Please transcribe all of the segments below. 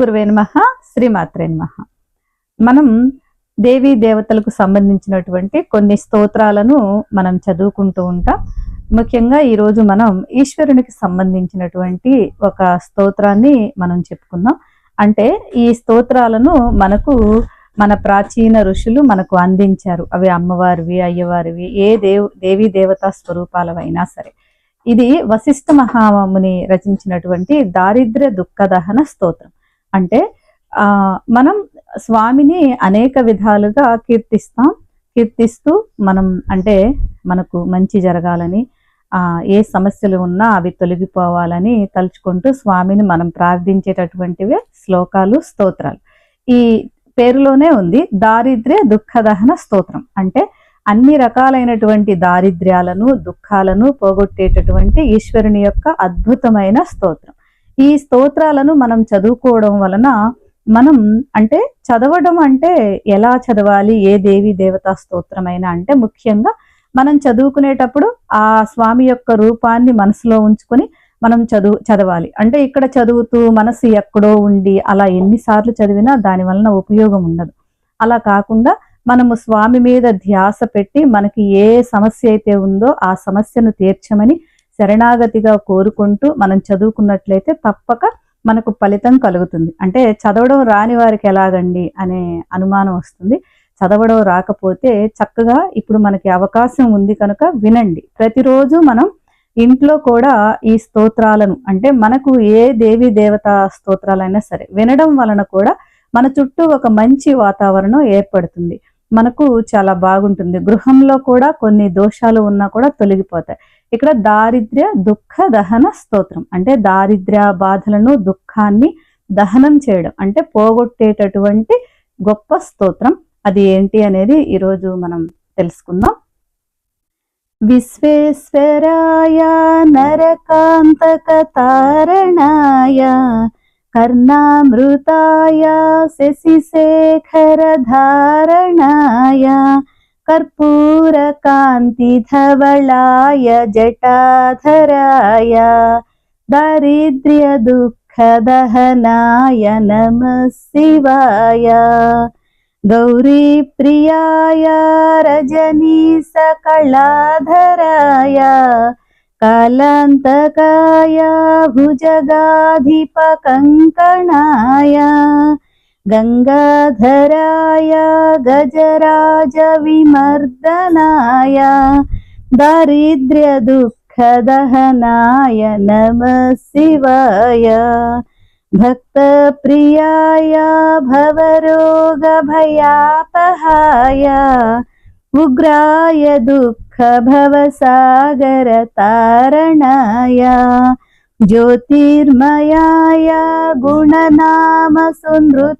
గురువే నమ శ్రీమాత్రే నమ. మనం దేవీ దేవతలకు సంబంధించినటువంటి కొన్ని స్తోత్రాలను మనం చదువుకుంటూ ఉంటాం. ముఖ్యంగా ఈరోజు మనం ఈశ్వరునికి సంబంధించినటువంటి ఒక స్తోత్రాన్ని మనం చెప్పుకుందాం. అంటే ఈ స్తోత్రాలను మనకు మన ప్రాచీన ఋషులు మనకు అందించారు. అవి అమ్మవారివి అయ్యవారివి ఏ దేవ్ దేవీ దేవతా స్వరూపాలవైనా సరే. ఇది వశిష్ఠ మహాముని రచించినటువంటి దారిద్ర్య దుఃఖదహన స్తోత్రం. అంటే ఆ మనం స్వామిని అనేక విధాలుగా కీర్తిస్తాం. కీర్తిస్తూ మనం అంటే మనకు మంచి జరగాలని ఆ ఏ సమస్యలు ఉన్నా అవి తొలగిపోవాలని తలుచుకుంటూ స్వామిని మనం ప్రార్థించేటటువంటివే శ్లోకాలు స్తోత్రాలు. ఈ పేరులోనే ఉంది దారిద్ర్య దుఃఖదహన స్తోత్రం. అంటే అన్ని రకాలైనటువంటి దారిద్ర్యాలను దుఃఖాలను పోగొట్టేటటువంటి ఈశ్వరుని యొక్క అద్భుతమైన స్తోత్రం. ఈ స్తోత్రాలను మనం చదువుకోవడం వలన మనం అంటే చదవడం అంటే ఎలా చదవాలి ఏ దేవి దేవతా స్తోత్రమైనా అంటే ముఖ్యంగా మనం చదువుకునేటప్పుడు ఆ స్వామి యొక్క రూపాన్ని మనసులో ఉంచుకొని మనం చదువు చదవాలి. అంటే ఇక్కడ చదువుతూ మనసు ఎక్కడో ఉండి అలా ఎన్నిసార్లు చదివినా దాని వలన ఉపయోగం ఉండదు. అలా కాకుండా మనము స్వామి మీద ధ్యాస పెట్టి మనకి ఏ సమస్య అయితే ఉందో ఆ సమస్యను తీర్చమని శరణాగతిగా కోరుకుంటూ మనం చదువుకున్నట్లయితే తప్పక మనకు ఫలితం కలుగుతుంది. అంటే చదవడం రాని వారికి ఎలాగండి అనే అనుమానం వస్తుంది. చదవడం రాకపోతే చక్కగా ఇప్పుడు మనకి అవకాశం ఉంది కనుక వినండి. ప్రతిరోజు మనం ఇంట్లో కూడా ఈ స్తోత్రాలను అంటే మనకు ఏ దేవి దేవత స్తోత్రాలైనా సరే వినడం వలన కూడా మన చుట్టూ ఒక మంచి వాతావరణం ఏర్పడుతుంది. మనకు చాలా బాగుంటుంది. గృహంలో కూడా కొన్ని దోషాలు ఉన్నా కూడా తొలగిపోతాయి. ఇక్కడ దారిద్ర్య దుఃఖ దహన స్తోత్రం. అంటే దారిద్ర్య బాధలను దుఃఖాన్ని దహనం చేయడం. అంటే పోగొట్టేటటువంటి గొప్ప స్తోత్రం. అది ఏంటి అనేది ఈరోజు మనం తెలుసుకుందాం. విశ్వేశ్వరాయ నరకాంతక తారణాయ కర్ణామృతాయ कर्पूरकान्तिधवलाय जटाधराय दारिद्र्यदुःखदहनाय नमः शिवाय। गौरीप्रियाय रजनीसकलाधराय कालान्तकाय भुजगाधिपकङ्कणाय गंगाधराय गङ्गाधराय गजराजविमर्दनाय दारिद्र्यदुःखदहनाय नम शिवाय। भक्तप्रियाय भवरोगभयापहाय उग्राय दुःखभवसागरतारणाय ज्योतिर्मयाय गुणनामसुनृत्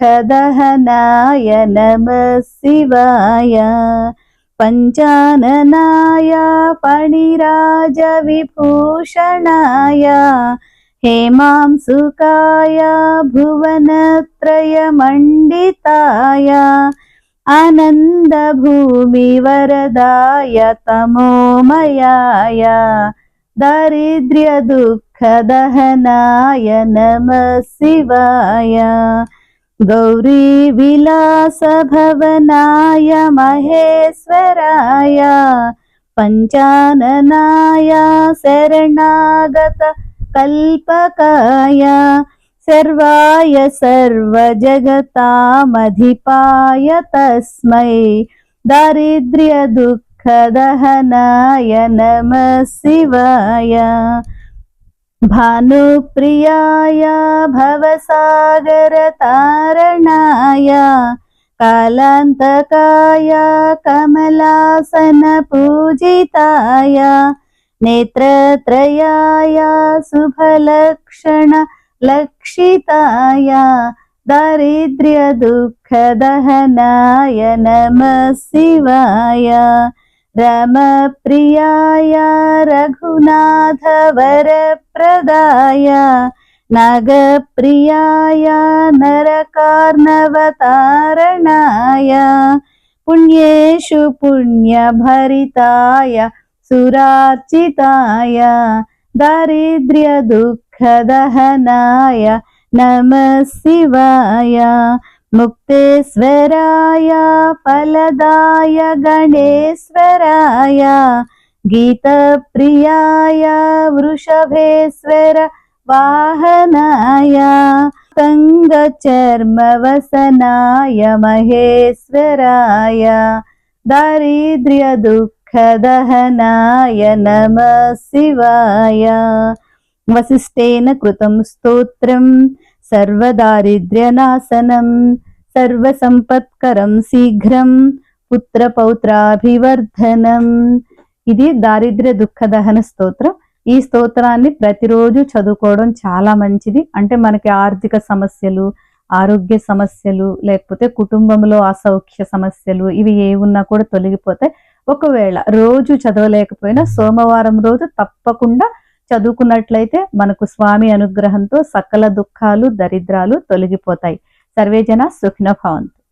खदहनाय नमः शिवाय। पञ्चाननाय फणिराजविभूषणाय। हेमांसुकाय भुवनत्रयमण्डिताय। आनन्दभूमिवरदाय तमोमयाय। दरिद्र्यदुःखदहनाय नमः शिवाय। गौरीविलासभवनाय महेश्वराय पञ्चाननाय शरणागत कल्पकाय सर्वाय सर्वजगतामधिपाय तस्मै दारिद्र्यदुःखदहनाय नमः शिवाय भानुप्रियाय भवसागरतारणाय कालान्तकाय कमलासनपूजिताय नेत्रत्रयाय शुभलक्षण लक्षिताय दारिद्र्य दुःखदहनाय नमः शिवाय रमप्रियाय रघुनाथ वरप्रदाय नागप्रियाय नरकार्णवतारणाय पुण्येषु पुण्यभरिताय सुरार्चिताय दारिद्र्यदुःखदहनाय नमः शिवाय मुक्तेश्वराय फलदाय गणेश्वराय गीतप्रियाय वृषभेश्वर वाहनाय तङ्गचर्मवसनाय महेश्वराय दारिद्र्यदुःखदहनाय नमः शिवाय वसिष्ठेन कृतं स्तोत्रं सर्वदारिद्र्यनाशनं సర్వసంపత్కరం శీఘ్రం పుత్రపౌత్రాభివర్ధనం ఇది దారిద్ర్య దుఃఖదహన స్తోత్రం ఈ స్తోత్రాన్ని ప్రతిరోజు చదువుకోవడం చాలా మంచిది అంటే మనకి ఆర్థిక సమస్యలు ఆరోగ్య సమస్యలు లేకపోతే కుటుంబంలో అసౌఖ్య సమస్యలు ఇవి ఏ ఉన్నా కూడా తొలగిపోతాయి ఒకవేళ రోజు చదవలేకపోయినా సోమవారం రోజు తప్పకుండా చదువుకున్నట్లయితే మనకు స్వామి అనుగ్రహంతో సకల దుఃఖాలు దరిద్రాలు తొలగిపోతాయి. సర్వేజన సుఖ్న భవంతు.